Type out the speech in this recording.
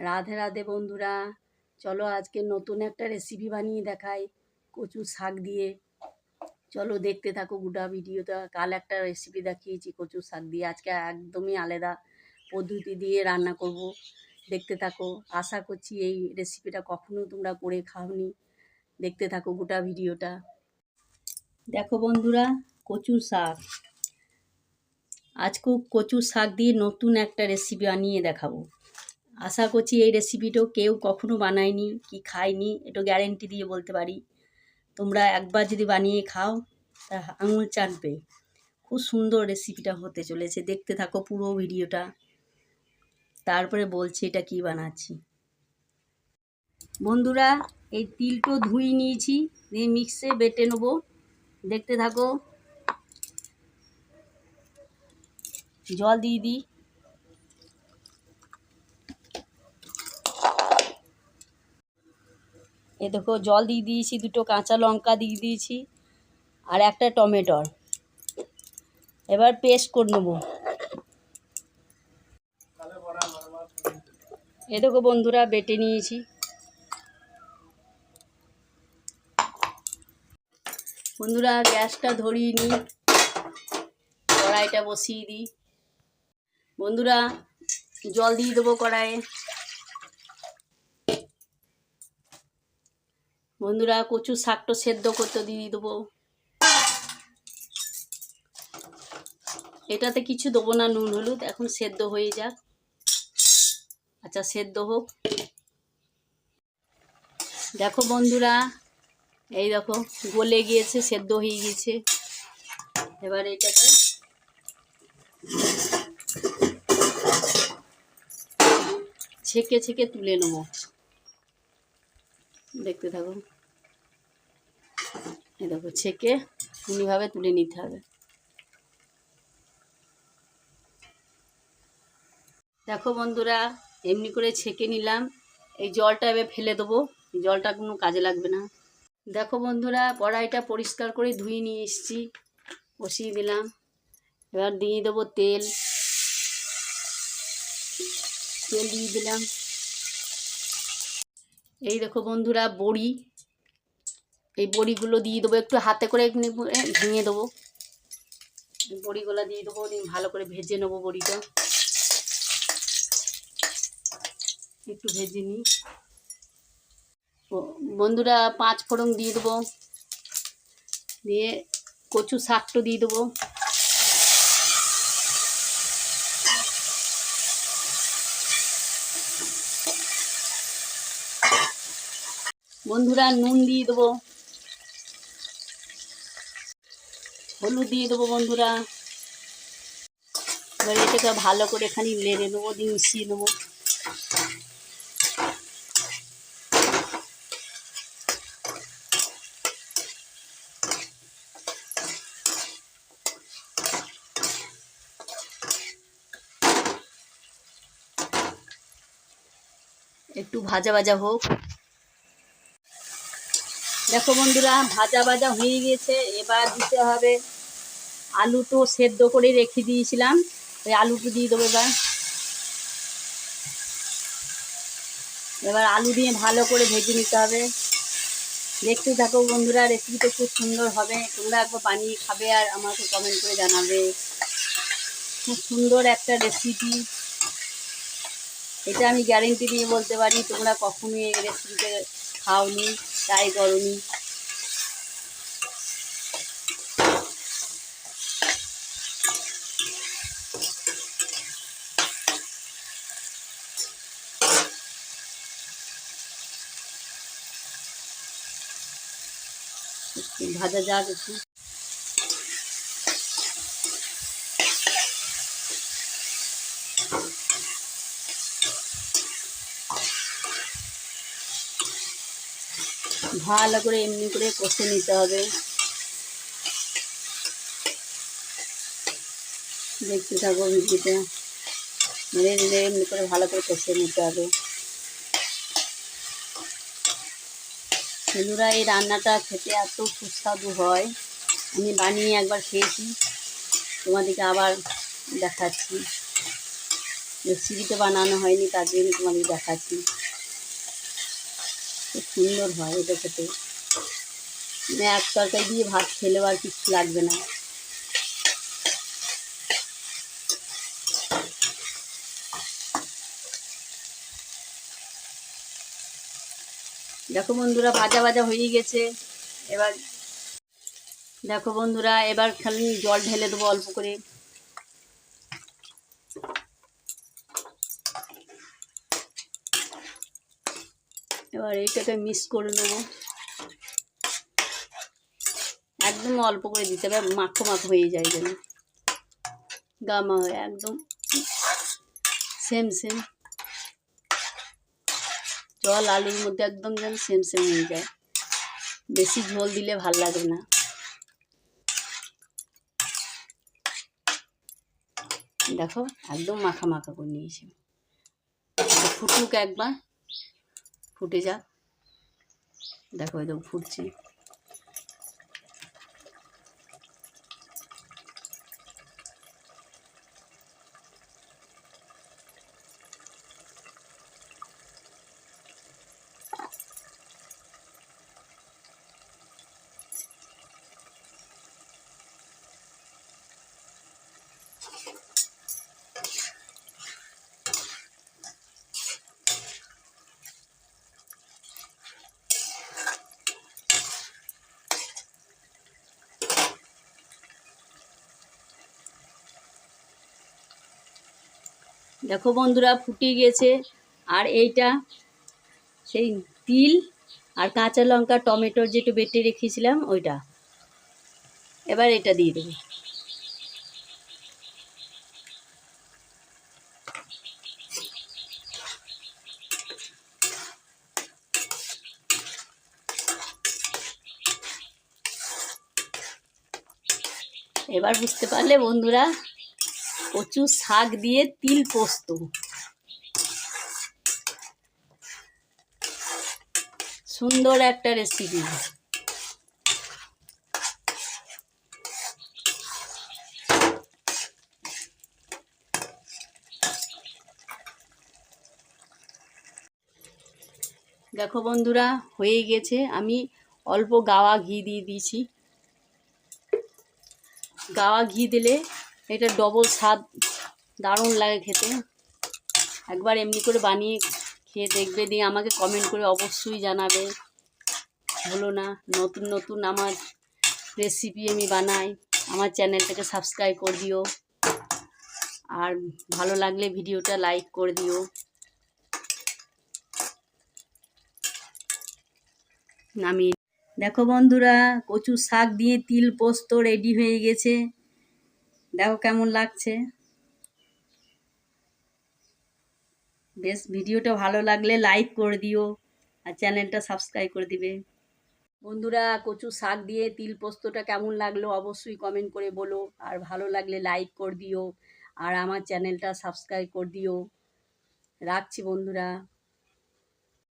রাধে রাধে বন্ধুরা, চলো আজকে নতুন একটা রেসিপি বানিয়ে দেখাই, কচু শাক দিয়ে। চলো দেখতে থাকো গোটা ভিডিওটা, কাল একটা রেসিপি দেখিয়েছি কচু শাক দিয়ে। আজকে একদমই আলাদা পদ্ধতি দিয়ে রান্না করব। দেখতে থাকো, আশা করছি এই রেসিপিটা কখনো তোমরা করে খাওনি। দেখতে থাকো গোটা ভিডিওটা। দেখো বন্ধুরা, কচু শাক। আজকে কচু শাক দিয়ে নতুন একটা রেসিপি বানিয়ে দেখাবো। আশা করছি এই রেসিপিটাও কেউ কখনো বানায়নি, কি খায়নি, এটা গ্যারেন্টি দিয়ে বলতে পারি। তোমরা একবার যদি বানিয়ে খাও, তা আঙুল চাটবে খুব সুন্দর রেসিপিটা হতে চলেছে। দেখতে থাকো পুরো ভিডিওটা। তারপরে বলছি এটা কি বানাচ্ছি। বন্ধুরা, এই তিলটো ধুই নিয়েছি, দিয়ে মিক্সে বেটে নেব। দেখতে থাকো। জল দিয়ে দিই। এ দেখো জল দিয়ে দিয়েছি, দুটো কাঁচা লঙ্কা দিয়ে দিয়েছি আর একটা টমেটোর এবার পেস্ট করে নেব। এ দেখো বন্ধুরা, বেটে নিয়েছি। বন্ধুরা, গ্যাসটা ধরিয়ে নিই। কড়াইটা বসিয়ে দিই। বন্ধুরা, জল দিয়ে দেবো কড়াইয়ে। বন্ধুরা কচু শাকটা সেদ্ধ করতে দিয়ে দেবো। এটাতে কিছু দেবো না, নুন, হলুদ, এখন সেদ্ধ হয়ে যাক। আচ্ছা সেদ্ধ হোক। দেখো বন্ধুরা, এই দেখো, গলে গিয়েছে, সেদ্ধ হয়ে গিয়েছে। এবার এটাকে ছেঁকে ছেঁকে তুলে নেব। দেখতে থাকো এ দেখো, ছেঁকে এমনিভাবে তুলে নিতে হবে। দেখো বন্ধুরা, এমনি করে ছেঁকে নিলাম। এই জলটা এবার ফেলে দেবো। জলটা কোনো কাজে লাগবে না। দেখো বন্ধুরা, কড়াইটা পরিষ্কার করে ধুয়ে নিয়ে এসেছি। বসিয়ে দিলাম। এবার দিয়ে দেবো তেল। তেল দিয়ে দিলাম। এই দেখো বন্ধুরা, বড়ি। এই বড়িগুলো দিয়ে দেবো, একটু হাতে করে ভেঙে দেবো। বড়িগুলো দিয়ে দেবো ভালো করে ভেজে নেব বড়িটা। একটু ভেজে নিই। বন্ধুরা, পাঁচ ফোড়ন দিয়ে দেবো। দিয়ে কচু শাকটা দিয়ে দেবো। বন্ধুরা, নুন দিয়ে দেবো। হলুদ দিয়ে দেবো বন্ধুরা। এটাকে ভালো করে এখানে লেড়ে নেব দিয়ে মিশিয়ে নেব একটু ভাজা ভাজা হোক। দেখো বন্ধুরা, ভাজা ভাজা হয়ে গেছে এবার দিতে হবে আলুটো সেদ্ধ করে রেখে দিয়েছিলাম। ওই আলুটো দিয়ে দেবো এবার। এবার আলু দিয়ে ভালো করে ভেজে নিতে হবে। দেখতে থাকো বন্ধুরা, রেসিপিটা খুব সুন্দর হবে। তোমরা একবার বানিয়ে খাবে আর আমাকে কমেন্ট করে জানাবে। খুব সুন্দর একটা রেসিপি এটা আমি গ্যারেন্টি দিয়ে বলতে পারি, তোমরা কখনোই এই রেসিপিটা খাওনি। ট্রাই গরমই ভাজা যাক একটু। ভালো করে এমনি করে কষে নিতে হবে। দেখতে থাকো ভিডিওটা। মেরে দিলে এমনি করে ভালো করে কষে নিতে হবে। বন্ধুরা, এই রান্নাটা খেতে এত সুস্বাদু হয়। আমি বানিয়ে একবার খেয়েছি। তোমাদেরকে আবার দেখাচ্ছি। রেসিপিতে বানানো হয়নি, তার জন্য তোমাদের দেখাচ্ছি। সুন্দর হয় এটা খেতে। মানে এক তরকারি দিয়ে ভাত খেলেও আর কিছু লাগবে না। দেখো বন্ধুরা, ভাজা ভাজা হয়ে গেছে। এবার দেখো বন্ধুরা, এবার খালি জল ঢেলে দেবো অল্প করে। এবার এইটাকে মিক্স করে নেব। একদম অল্প করে দিতে হবে, মাখো মাখো হয়ে যায় যেন। গামা হয়ে, একদম। সেম সেম জল, আলুর মধ্যে একদম যেন সেম সেম হয়ে যায়। বেশি ঝোল দিলে ভালো লাগে না। দেখো, একদম মাখা মাখা করে নিয়েছি। ফুটুক একবার। ফুটে যাক। দেখো একদম ফুটছে। দেখো বন্ধুরা ফুটে গেছে আর এইটা সেই তিল আর কাঁচা লঙ্কা, টমেটোর যেটা বেটে রেখেছিলাম, ওইটা। এবার এটা দিয়ে দেবো। এবার বুঝতে পারলে বন্ধুরা কচু শাক দিয়ে তিল পোস্ত। সুন্দর একটা রেসিপি দেখো বন্ধুরা, হয়ে গেছে। আমি অল্প গাওয়া ঘি দিয়ে দিয়েছি। গাওয়া ঘি দিলে এটা ডবল স্বাদ, দারুণ লাগে খেতে। একবার এমনি করে বানিয়ে খেয়ে দেখবে, দিয়ে আমাকে কমেন্ট করে অবশ্যই জানাবে। হলো না, নতুন নতুন আমার রেসিপি আমি বানাই, আমার চ্যানেলটাকে সাবস্ক্রাইব করে দিও। আর ভালো লাগলে ভিডিওটা লাইক করে দিও। আমি দেখো বন্ধুরা, কচু শাক দিয়ে তিল পোস্ত রেডি হয়ে গেছে। দেখো কেমন লাগছে। বেশ, ভিডিওটা ভালো লাগলে লাইক করে দিও আর চ্যানেলটা সাবস্ক্রাইব করে দিবে। বন্ধুরা, কচু শাক দিয়ে তিল পোস্তটা কেমন লাগল অবশ্যই কমেন্ট করে বলো। আর ভালো লাগলে লাইক করে দিও আর আমার চ্যানেলটা সাবস্ক্রাইব করে দিও। রাখছি বন্ধুরা।